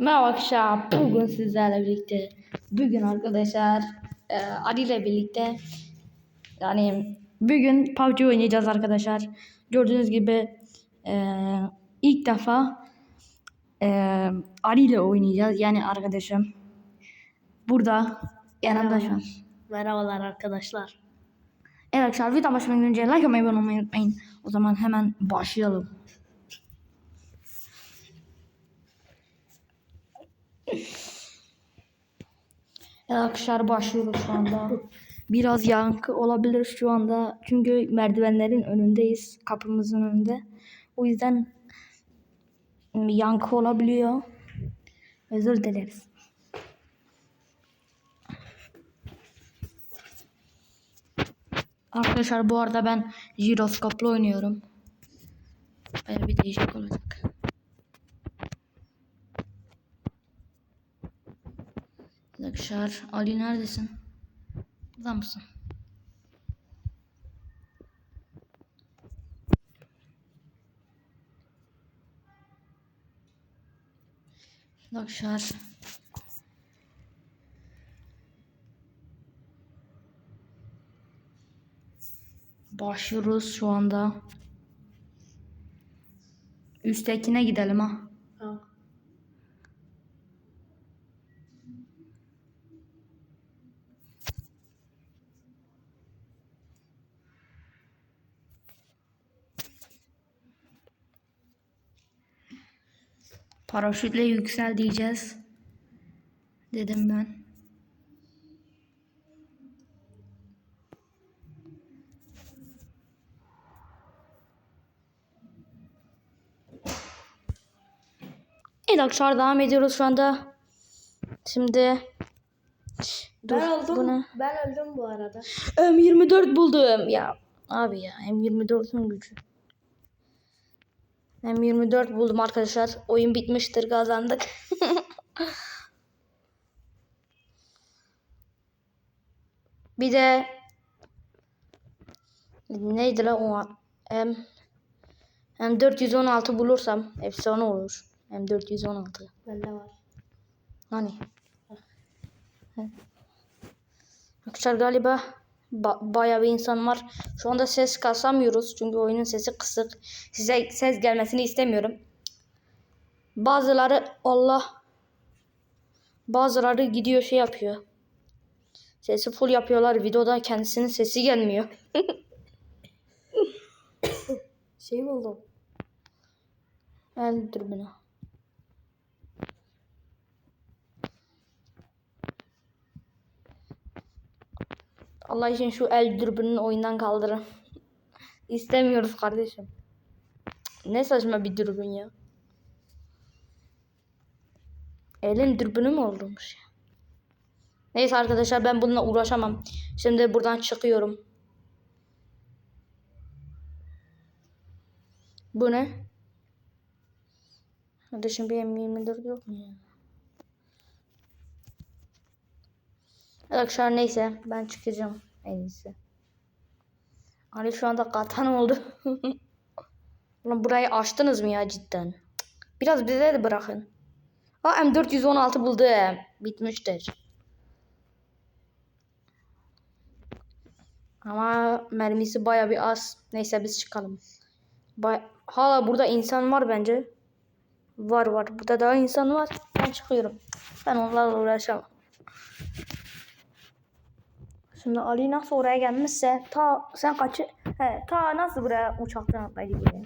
Merhaba arkadaşlar. Bugün sizlerle birlikte bugün arkadaşlar e, Ali ile birlikte yani bugün PUBG oynayacağız arkadaşlar. Gördüğünüz gibi e, ilk defa e, Ali ile oynayacağız. Yani arkadaşım burada yanımda şu an. Merhabalar arkadaşlar. Evet arkadaşlar video başlamadan önce like atmayı abone olmayı unutmayın. O zaman hemen başlayalım. Arkadaşlar başlıyoruz şu anda. Biraz yankı olabilir şu anda. Çünkü merdivenlerin önündeyiz. Kapımızın önünde. O yüzden yankı olabiliyor. Özür dileriz. Arkadaşlar bu arada ben jiroskopla oynuyorum. Böyle bir değişik olacak. Arkadaşlar Ali neredesin? Burada mısın? Arkadaşlar Başlıyoruz şu anda. Üsttekine gidelim. Ha. Paraşütle yüksel diyeceğiz. Dedim ben. Evet arkadaşlar devam ediyoruz şu anda. Şimdi Dur, Ben öldüm. bu ne? Ben öldüm bu arada. M24 buldum ya. Abi ya M24'ün gücü. M24 buldum arkadaşlar. Oyun bitmiştir kazandık. Bir de neydi lan o M M416 bulursam efsane olur. M416. Bende var. Hani? Arkadaşlar galiba ba- bayağı bir insan var. Şu anda ses kasamıyoruz çünkü oyunun sesi kısık. Size ses gelmesini istemiyorum. Bazıları Allah bazıları gidiyor şey yapıyor. Sesi full yapıyorlar. Videoda kendisinin sesi gelmiyor. Şey buldum. El dürbünü. Allah için şu el dürbününü oyundan kaldırın. İstemiyoruz kardeşim. Ne saçma bir dürbün ya. Elin dürbünü mü olurmuş ya? Neyse arkadaşlar ben bununla uğraşamam. Şimdi buradan çıkıyorum. Bu ne? Kardeşim bir M24 yok mu ya? Arkadaşlar neyse ben çıkacağım en iyisi. Ali şu anda katan oldu. Ulan burayı açtınız mı ya cidden? Biraz bize de bırakın. Ha M416 buldum. Bitmiştir. Ama mermisi baya bir az. Neyse biz çıkalım. Bay Hala burada insan var bence. Var var. Burada daha insan var. Ben çıkıyorum. Ben onlarla uğraşamam. Şimdi Ali nasıl oraya gelmişse ta sen kaçı he, ta nasıl buraya uçaktan atlaydı buraya.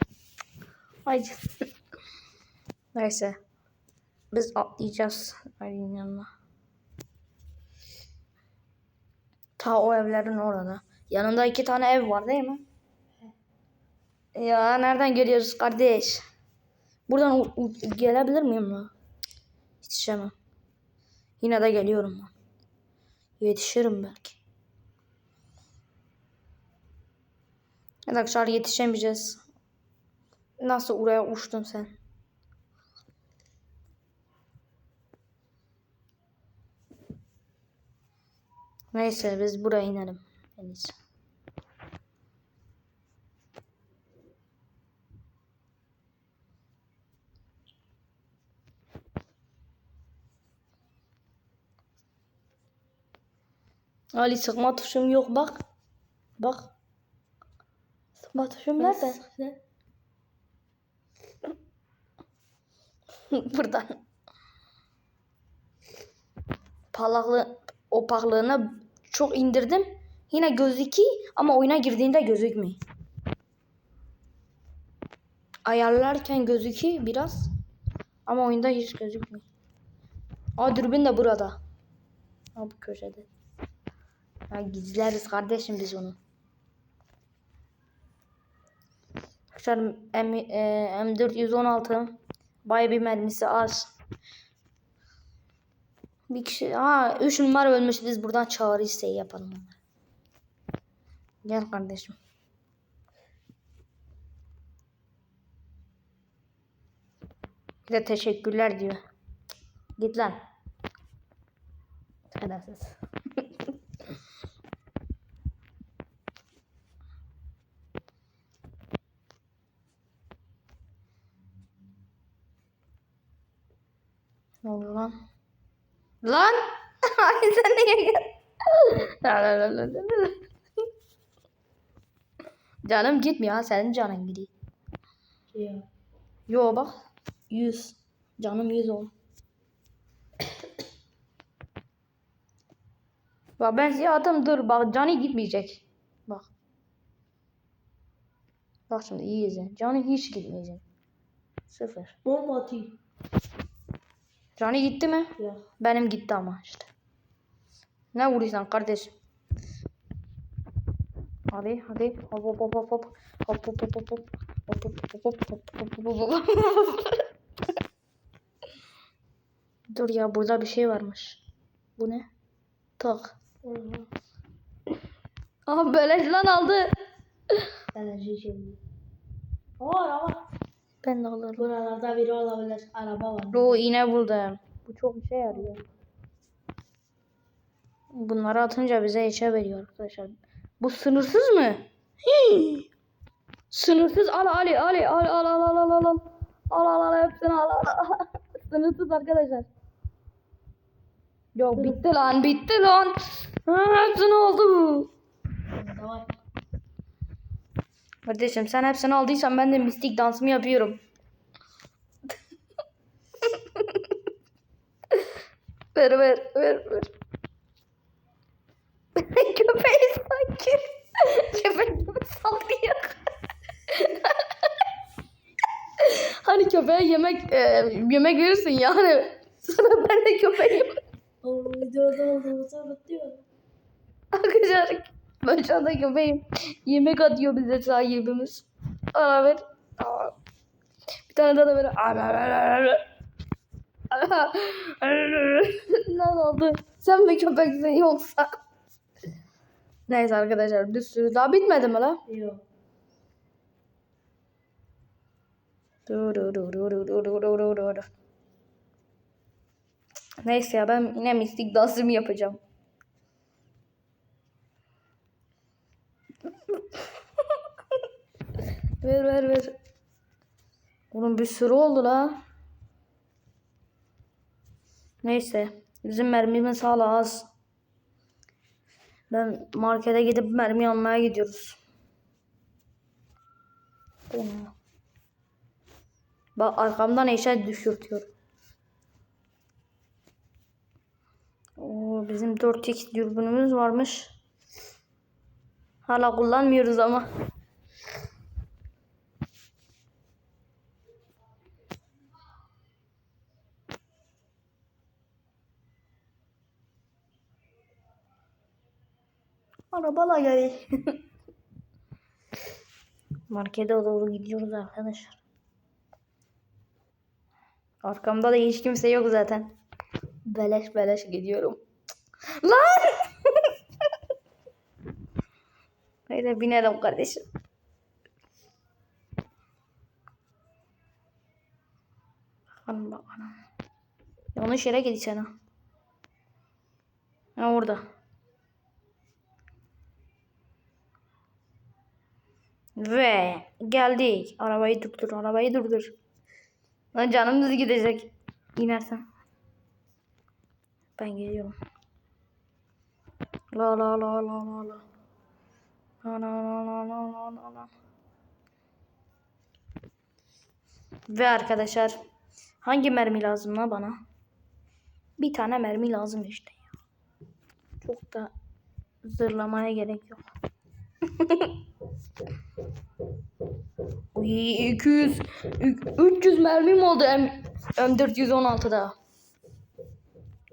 Ay. Neyse. Biz atlayacağız Ali'nin yanına. Ta o evlerin orada. Yanında iki tane ev var değil mi? Ya nereden geliyoruz kardeş? Buradan gelebilir miyim? Cık, Yetişemem. Yine de geliyorum ben. Yetişirim belki. Arkadaşlar yetişemeyeceğiz. Nasıl oraya uçtun sen? Neyse biz buraya inelim. En. Ali sıkma tuşum yok bak. Bak. Sıkma tuşum nerede? Ne? Buradan. Parlaklığı, opaklığını çok indirdim. Yine gözüküyor ama oyuna girdiğinde gözükmüyor. Ayarlarken gözüküyor biraz. Ama oyunda hiç gözükmüyor. Aa dürbün de burada. Ha bu köşede. Ha, gizleriz kardeşim biz onu. Arkadaşlar M, e, M416 Baya bir mermisi az. Bir kişi ha 3 numara ölmüş biz buradan çağrı isteği yapalım. Gel kardeşim. Bir de teşekkürler diyor. Git lan. Şerefsiz. Ne oluyor lan? Lan! Ay sen niye gel? Canım gitmiyor ha senin canın gidiyor. Yo bak 100. Canım 100 oldu. Bak ben size attım dur bak canı gitmeyecek. Bak. Bak şimdi iyi izle. Canı hiç gitmeyecek. Sıfır. Bomba atayım. Canı gitti mi? Ya. Benim gitti ama işte. Ne vuruyorsun kardeşim? Hadi hadi hop hop hop hop hop hop hop hop hop hop hop hop hop hop hop hop hop hop Dur ya burada bir şey varmış. Bu ne? Tak. Aha böyle lan aldı. Enerji şimdi. O araba. Ben de alırım. Buralarda biri olabilir. Araba var. O iğne buldum. Bu çok işe yarıyor. Bunları atınca bize işe veriyor arkadaşlar. Bu sınırsız mı? Hii. Sınırsız al Ali Ali al al al al al al al al al al hepsini al al. Sınırsız arkadaşlar. Yok bitti lan bitti lan. Ha, hepsini aldı. Burada var. Kardeşim sen hepsini aldıysan ben de mistik dansımı yapıyorum. ver ver ver ver. Köpeği sanki. Köpek gibi sallıyor. hani köpeğe yemek e, yemek verirsin yani. Sonra ben de unutuyorum. Arkadaşlar Başında köpeğim yemek atıyor bize sahibimiz. Evet. Bir tane daha da böyle ne oldu? Sen mi köpeksin yoksa? Neyse arkadaşlar bir sürü daha bitmedi mi lan? Yok. Neyse ya ben yine mistik dansımı yapacağım. Ver ver ver. Oğlum bir sürü oldu la. Neyse. Bizim mermimiz hala az. Ben markete gidip mermi almaya gidiyoruz. Bak arkamdan eşya düşürtüyor. Oo, bizim 4x dürbünümüz varmış. Hala kullanmıyoruz ama. Arabala gel. Markete doğru gidiyoruz arkadaşlar. Arkamda da hiç kimse yok zaten. Beleş beleş gidiyorum. Lan! Haydi binelim kardeşim. Bakalım bakalım. Yanlış yere gideceksin ha. Ha orada. Ve geldik. Arabayı durdur, arabayı durdur. Lan canımız gidecek. İnersen. Ben geliyorum. La la la la la la. La la la la la la la la. Ve arkadaşlar hangi mermi lazım la bana? Bir tane mermi lazım işte. Çok da zırlamaya gerek yok. Uy 200 300 mermim oldu M M416'da.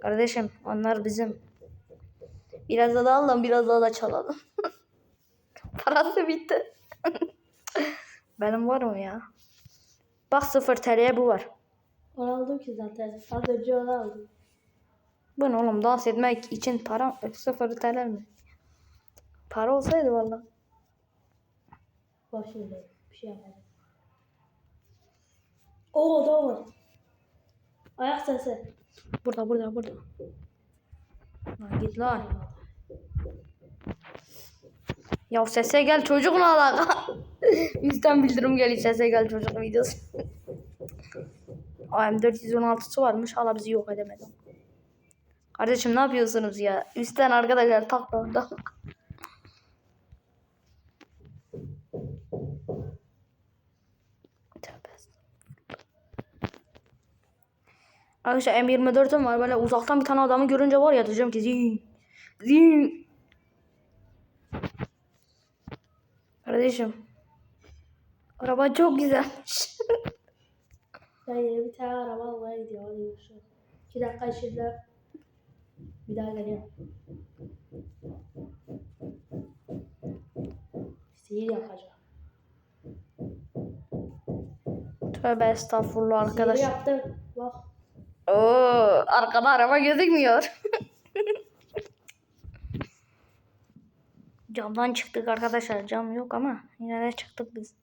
Kardeşim onlar bizim. Biraz daha da alalım biraz daha da çalalım. Parası bitti. Benim var mı ya? Bak 0 TL'ye bu var. Onu aldım ki zaten. Az önce onu aldım. Bu ne oğlum dans etmek için para 0 TL mi? Para olsaydı valla. Ver. Bir şey yapmadım. Oo da var. Ayak sesi. Burada burada burada. Lan git lan. Ya sese gel çocuk ne alaka? Yüzden bildirim geliyor sese gel çocuk videosu. AM 416'sı varmış hala bizi yok edemedi. Kardeşim ne yapıyorsunuz ya? Üstten arkadaşlar takla orada. Arkadaşlar M24'üm var böyle uzaktan bir tane adamı görünce var ya diyeceğim ki zin zin. Kardeşim. Araba çok güzelmiş. Ben bir tane araba almaya gidiyorum. İki dakika içinde bir daha geliyorum. Sihir yapacağım. Tövbe estağfurullah arkadaş. Sihir yaptım. Oo, arkada araba gözükmüyor. Camdan çıktık arkadaşlar. Cam yok ama yine de çıktık biz.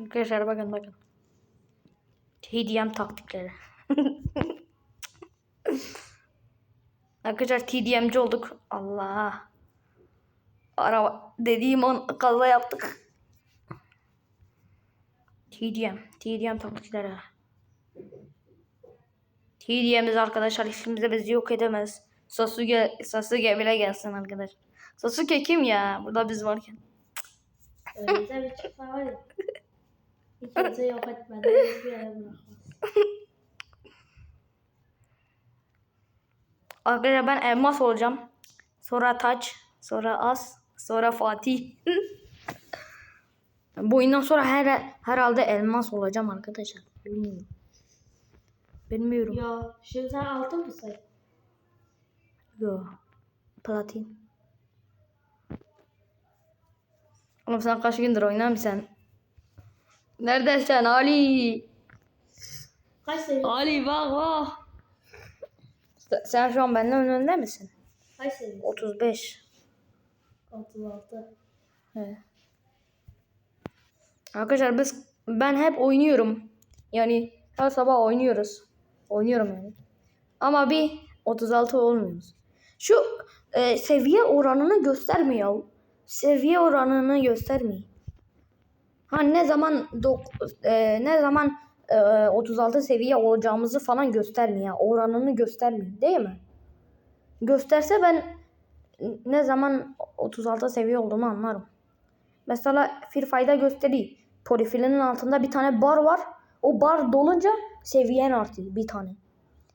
Arkadaşlar bakın bakın. TDM taktikleri. Arkadaşlar TDM'ci olduk. Allah. Araba dediğim an kaza yaptık. TDM. TDM taktikleri. TDM'imiz arkadaşlar işimize bizi yok edemez. Sasuke, Sasuke bile gelsin arkadaş. Sasuke kim ya? Burada biz varken. Önümüze bir çıksa var ya. Hiç kimse yok etmeden hiçbir yere bırakmaz. Arkadaşlar ben elmas olacağım. Sonra taç. Sonra as. Sonra Fatih. Bu oyundan sonra her, herhalde elmas olacağım arkadaşlar. Bilmiyorum. Bilmiyorum. Ya şimdi sen altın mısın? Yo. Platin. Oğlum sen kaç gündür oynamışsın? Neredesin Ali? Kaç seviye? Ali bak bak. Sen şu an benden önünde misin? Kaç seviye? 35. 36. He. Arkadaşlar biz ben hep oynuyorum. Yani her sabah oynuyoruz. Oynuyorum yani. Ama bir 36 olmuyoruz. Şu e, seviye oranını göstermiyor. Seviye oranını göstermiyor. Ha ne zaman dok- e, ne zaman e, 36 seviye olacağımızı falan göstermiyor. Oranını göstermiyor değil mi? Gösterse ben ne zaman 36 seviye olduğumu anlarım. Mesela Free Fire'da gösteriyor. Profilinin altında bir tane bar var. O bar dolunca seviyen artıyor bir tane.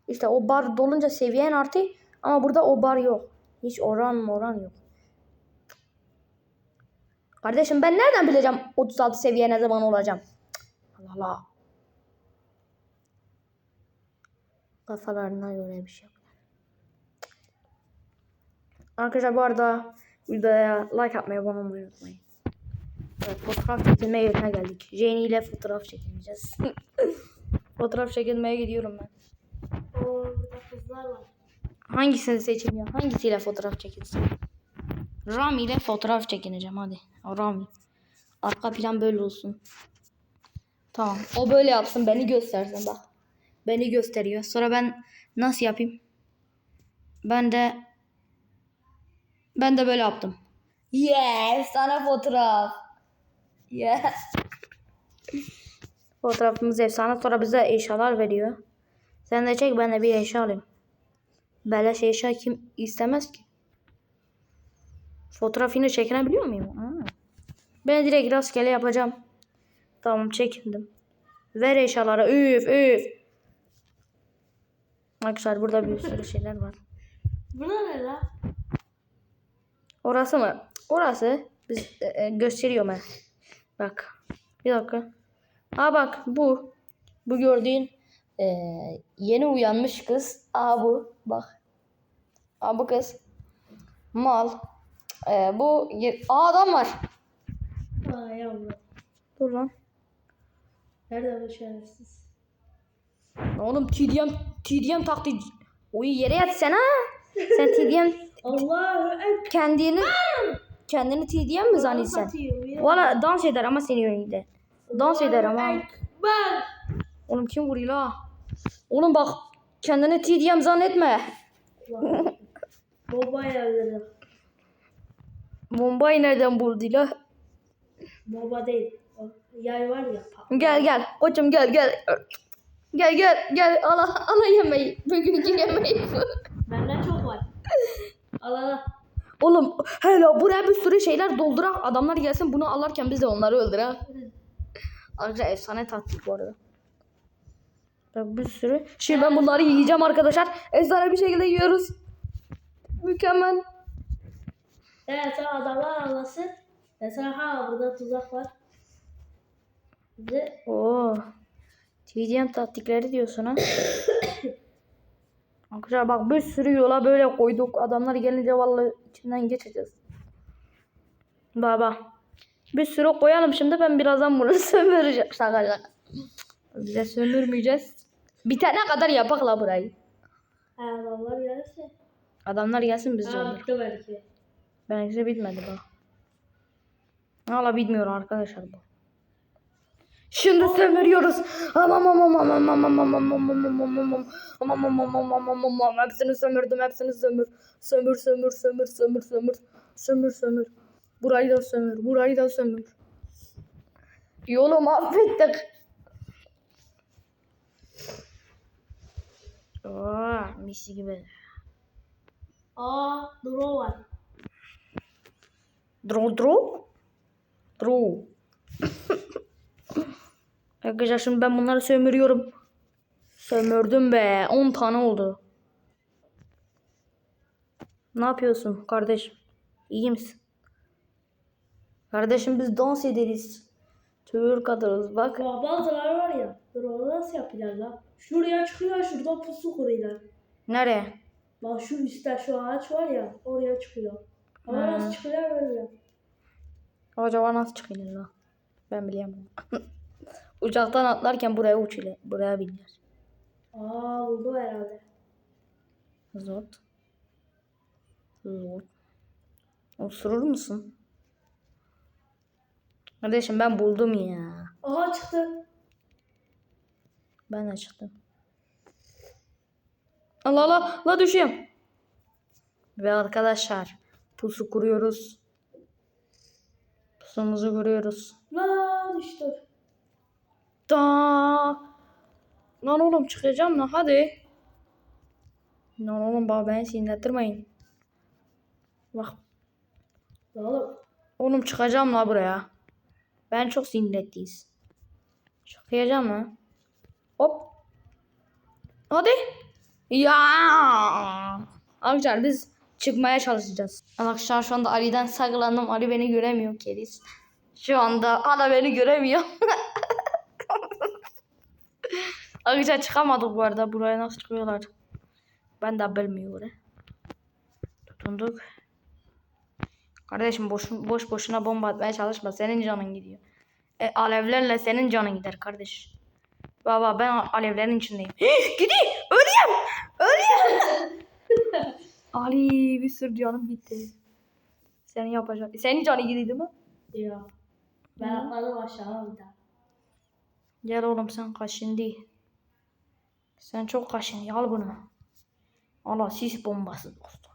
İşte o bar dolunca seviyen artıyor ama burada o bar yok. Hiç oran oran yok. Kardeşim ben nereden bileceğim 36 seviye ne zaman olacağım? Allah Allah. Kafalarına göre bir şey. Arkadaşlar bu arada videoya like atmayı, abone olmayı unutmayın. Evet, fotoğraf çekilme yerine geldik. Jenny ile fotoğraf çekileceğiz. fotoğraf çekilmeye gidiyorum ben. Oo kızlar var. Hangisini seçeyim ya? Hangisiyle fotoğraf çekilsin? Rami ile fotoğraf çekineceğim hadi. Rami. Arka plan böyle olsun. Tamam. O böyle yapsın. Beni göstersin bak. Beni gösteriyor. Sonra ben nasıl yapayım? Ben de ben de böyle yaptım. Yes, sana fotoğraf. Yes. Fotoğrafımız efsane. Sonra bize eşyalar veriyor. Sen de çek ben de bir eşya alayım. Beleş eşya kim istemez ki? Fotoğraf yine çekinebiliyor muyum? Ha. Ben direkt rastgele yapacağım. Tamam çekindim. Ver eşyaları. Üf üf. Arkadaşlar burada bir sürü şeyler var. Buna ne la? Orası mı? Orası. Biz e, e, gösteriyorum ben. Bak. Bir dakika. Ha bak bu. Bu gördüğün e, yeni uyanmış kız. Aa bu. Bak. Aa bu kız. Mal. E, bu. Aa adam var. Aa yavrum. Dur lan. Nerede bu şerefsiz? Oğlum TDM TDM taktı. Oy yere yat sen ha. Sen TDM Ekber. kendini kendini TDM mi zannetsen? Valla dans eder ama senin önünde. Dans eder ama. Oğlum kim vuruyor la? Oğlum bak kendini TDM zannetme. Baba yerleri. Bombayı nereden buldu la? Baba değil. Yay var ya. Gel gel koçum gel gel. Gel gel gel ala ala yemeği. Bugünkü yemeği bu. Bende çok var. Al al. Oğlum hele buraya bir sürü şeyler doldurak adamlar gelsin bunu alırken biz de onları öldürek. Ayrıca efsane taktik bu arada. Bak bir sürü. Şimdi ben bunları yiyeceğim arkadaşlar. Efsane bir şekilde yiyoruz. Mükemmel. Evet adamlar anlasın. Mesela ha burada tuzak var. Bize Oo. TDM taktikleri diyorsun ha. Arkadaşlar bak bir sürü yola böyle koyduk. Adamlar gelince vallahi içinden geçeceğiz. Baba. Bir sürü koyalım şimdi ben birazdan bunu sömüreceğim. Şaka şaka. Bize sömürmeyeceğiz. Bitene kadar yapak la burayı. ha, adamlar gelirse. Adamlar gelsin biz de Ha bitti belki. Belki bitmedi bak. Hala bitmiyor arkadaşlar bu. Şimdi sömürüyoruz. Amam amam amam amam amam amam amam amam amam amam amam amam amam hepsini sömürdüm hepsini sömür. Sömür sömür sömür sömür sömür sömür sömür. Burayı da sömür burayı da sömür. Yolu mahvettik. Aa, misi gibi. Aa duru var. Draw draw. Draw. Arkadaşlar şimdi ben bunları sömürüyorum. Sömürdüm be. 10 tane oldu. Ne yapıyorsun kardeşim? İyi misin? Kardeşim biz dans ederiz. Türk atarız bak. Bak bazıları var ya. Duru nasıl yapıyorlar lan? Şuraya çıkıyor şurada pusu kuruyorlar. Nereye? Bak şu üstte şu ağaç var ya oraya çıkıyor. Ama Ha. nasıl çıkıyor böyle? Acaba nasıl çıkıyor lan? Ben bilemiyorum. Uçaktan atlarken buraya uçuyor. Buraya biniyor. Aa buldu herhalde. Zort. Zort. Osurur musun? Kardeşim ben buldum ya. Aha çıktı. Ben de çıktım. Allah Allah la düşüyorum. Ve arkadaşlar pusu kuruyoruz. Pusumuzu kuruyoruz. La düştü. Da. Lan oğlum çıkacağım lan hadi. Lan oğlum bak beni sinirlettirmeyin. Bak Oğlum. Oğlum çıkacağım la buraya. Ben çok sinirlettiyiz. Çıkacağım lan. Hop. Hadi. Ya. Arkadaşlar biz çıkmaya çalışacağız. Arkadaşlar şu anda Ali'den saklandım. Ali beni göremiyor keriz. Şu anda hala beni göremiyor. Arkadaşlar çıkamadık bu arada. Buraya nasıl çıkıyorlar? Ben de bilmiyorum. Tutunduk. Kardeşim boş, boş boşuna bomba atmaya çalışma. Senin canın gidiyor. E, alevlerle senin canın gider kardeş. Baba ben alevlerin içindeyim. Gidiyor. Ölüyorum. Ölüyorum. Ali bir sürü canım gitti. Senin yapacak. Senin canın gidiyor değil mi? Ya. Ben atladım aşağı bir daha. Gel oğlum sen kaşındı. Sen çok kaşın. Al bunu. Allah sis bombası dostum.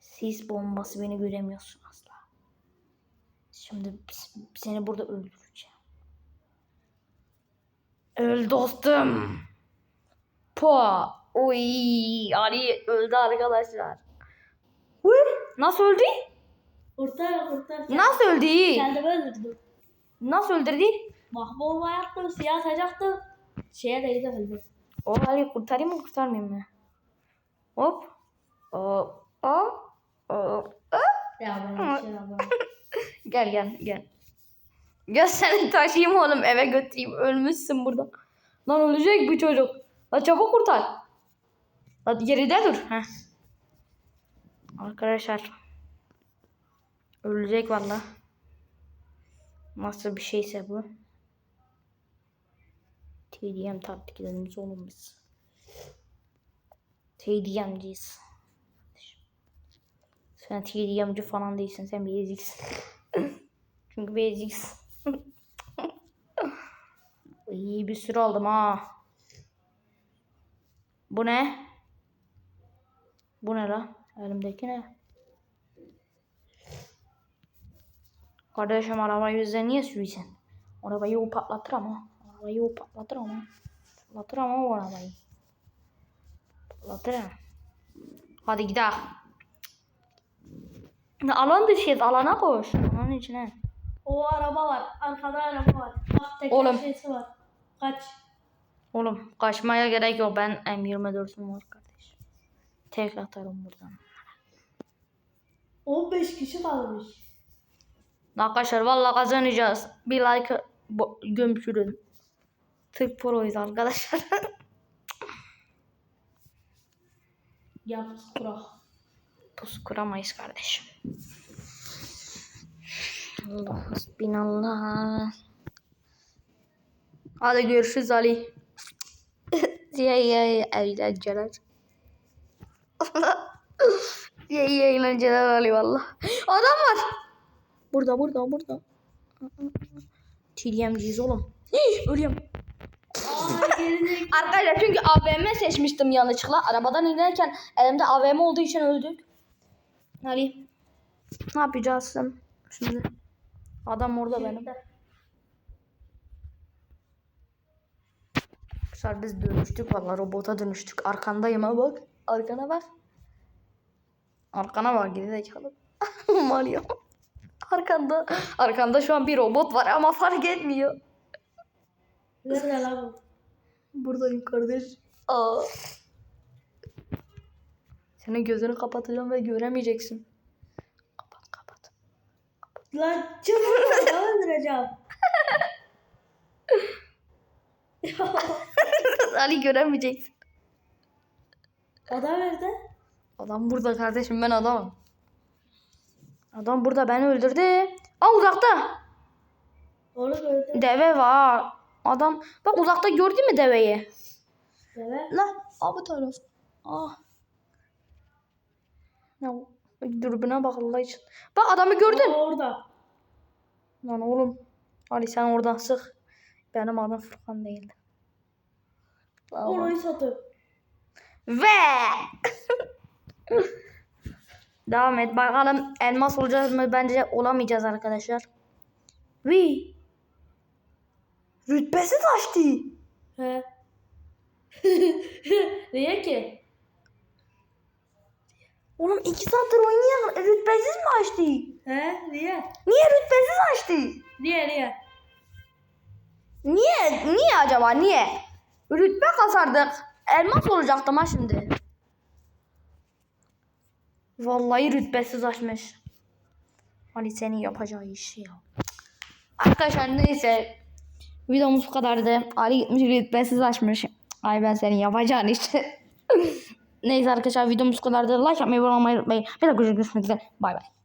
Sis bombası beni göremiyorsun asla. Şimdi seni burada öldüreceğim. Öl dostum. Po. Oy. Ali öldü arkadaşlar. Huy. Nasıl öldü? Kurtar kurtar. Nasıl öldü? Kendimi öldürdüm. Nasıl öldürdü? Mahvolma yaptım. Siyah atacaktım. Şeye değdi öldüm. O Ali kurtarayım mı kurtarmayayım mı? Hop. Hop. Hop. Hop. Ya ben şey. Gel gel gel. Gel seni taşıyayım oğlum eve götüreyim. Ölmüşsün burada. Lan ölecek bu çocuk. Lan çabuk kurtar. Lan geride dur. Heh. Arkadaşlar. Ölecek valla. Nasıl bir şeyse bu. TDM taktiklerimiz oğlum biz. TDM'ciyiz. Sen TDM'ci falan değilsin. Sen bir. Çünkü bir. İyi bir sürü aldım ha. Bu ne? Bu ne la? Elimdeki ne? Kardeşim arabayı yüzden niye sürüyorsun? Arabayı o patlatır ama. Arabayı o patlatır ama. Patlatır ama o arabayı. Patlatır ha. Hadi gidelim. Alan dışı alana koş. Alanın içine. O araba var. Arkada araba var. Bak teker şeysi var. Kaç. Oğlum kaçmaya gerek yok. Ben M24'üm var kardeş. Tek atarım buradan. 15 kişi kalmış. Arkadaşlar valla kazanacağız. Bir like gömçürün. Tık proyuz arkadaşlar. Yap kurak. Pusu kuramayız kardeşim. Allah hasbinallah. Hadi görüşürüz Ali. ya ya eğlenceler. ya ya eğlenceler Ali valla. Adam var. Burada burada burada. TDM'ciyiz oğlum. Hii, Ölüyorum. Arkadaşlar çünkü AVM seçmiştim yanlışlıkla. Arabadan inerken elimde AVM olduğu için öldük. Ali. Ne yapacağız şimdi? Adam orada benim. Arkadaşlar biz dönüştük valla robota dönüştük. Arkandayım ha bak. Arkana bak. Arkana bak gerizekalı. Mario. Arkanda. Arkanda şu an bir robot var ama fark etmiyor. Nerede lan bu? Buradayım kardeş. Aa. Senin gözünü kapatacağım ve göremeyeceksin. Kapat kapat. Lan çabuk öldüreceğim. Ali göremeyeceksin. Adam nerede? Adam burada kardeşim ben adamım. Adam burada beni öldürdü. Aa uzakta. Onu gördüm. Deve var. Adam bak uzakta gördün mü deveyi? Evet. La aa bu taraf. Ah. Ya dürbüne bak Allah için. Bak adamı gördün. Aa, orada. Lan oğlum. Ali sen oradan sık. Benim adım Furkan değildi. Orayı satın. Ve Devam et. Bakalım elmas olacağız mı? Bence olamayacağız arkadaşlar. Ve Rütbesi taştı. He. Niye ki? Oğlum iki saattir oynayan rütbesiz mi açtı? He? Niye? Niye rütbesiz açtı? Niye niye? Niye? Niye acaba? Niye? Rütbe kasardık. Elmas olacaktım ha şimdi. Vallahi rütbesiz açmış. Ali senin yapacağı iş ya. Arkadaşlar neyse. Videomuz bu kadardı. Ali gitmiş rütbesiz açmış. Ay ben senin yapacağın işte. neyse arkadaşlar videomuz bu kadardı. Like yapmayı, abone olmayı unutmayın. Bir dakika görüşmek üzere. Bay bay.